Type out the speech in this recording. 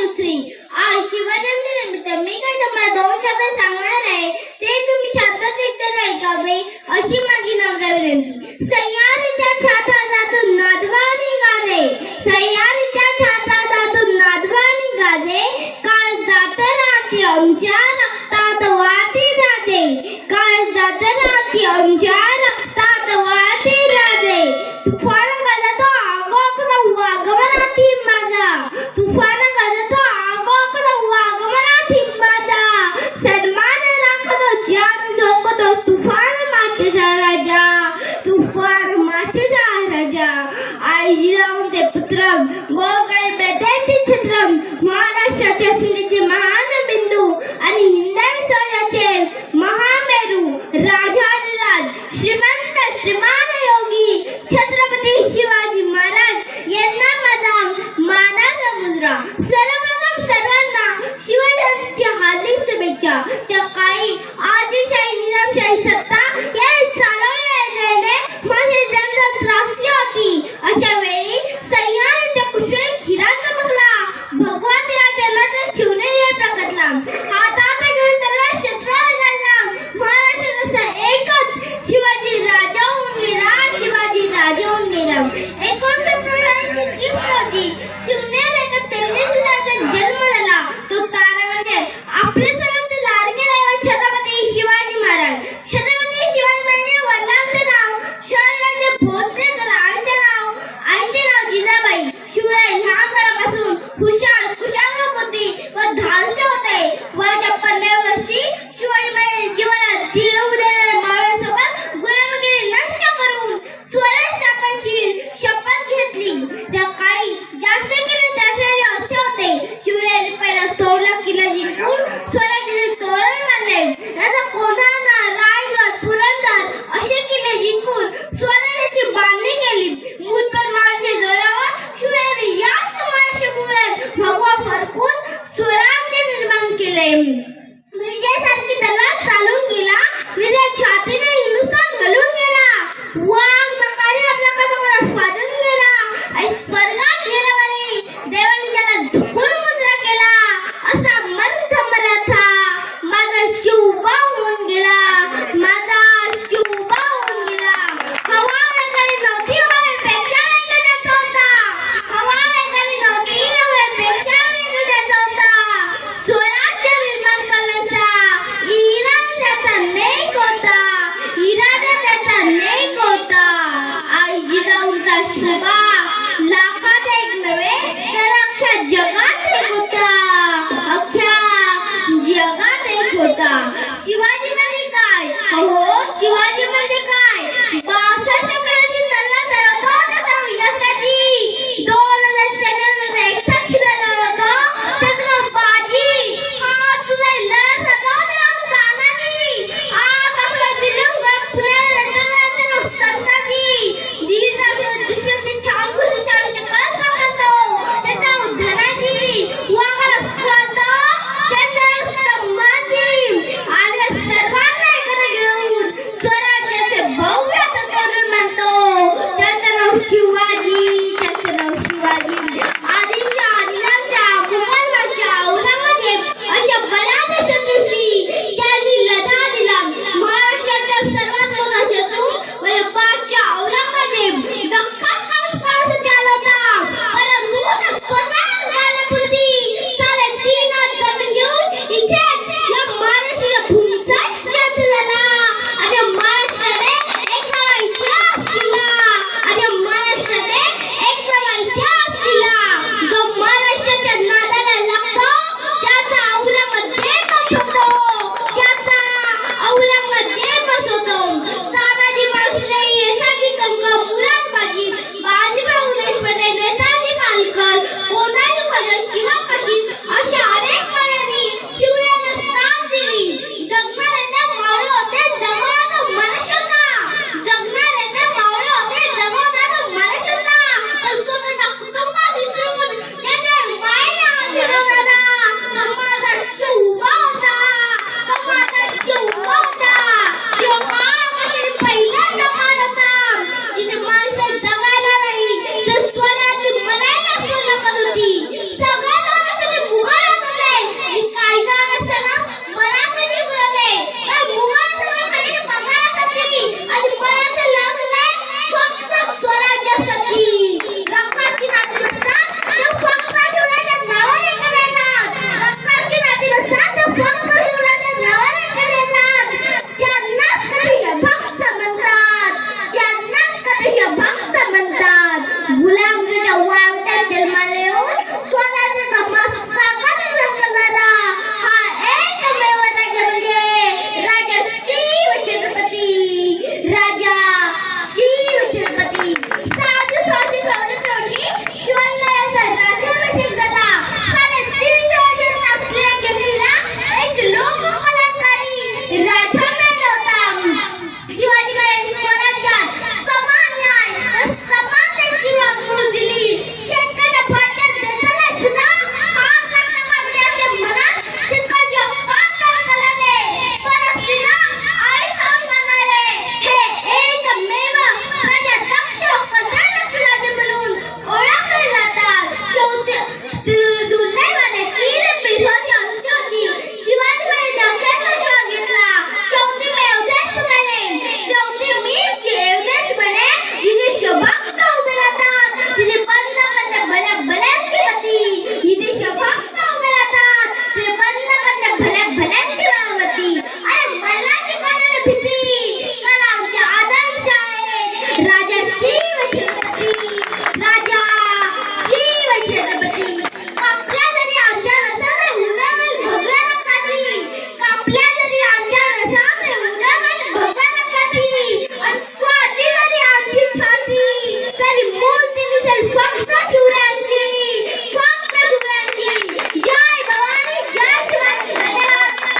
दुसरी आज शिवजयंती निमित्त मी काय तुम्हाला दोन शब्द सांगणार आहे ते तुम्ही शब्दात का ऐकावे अशी माझी नम्र विनंती. सह्याद्रीच्या छातातून नादवा निघाले. सह्याद्री demais! সরে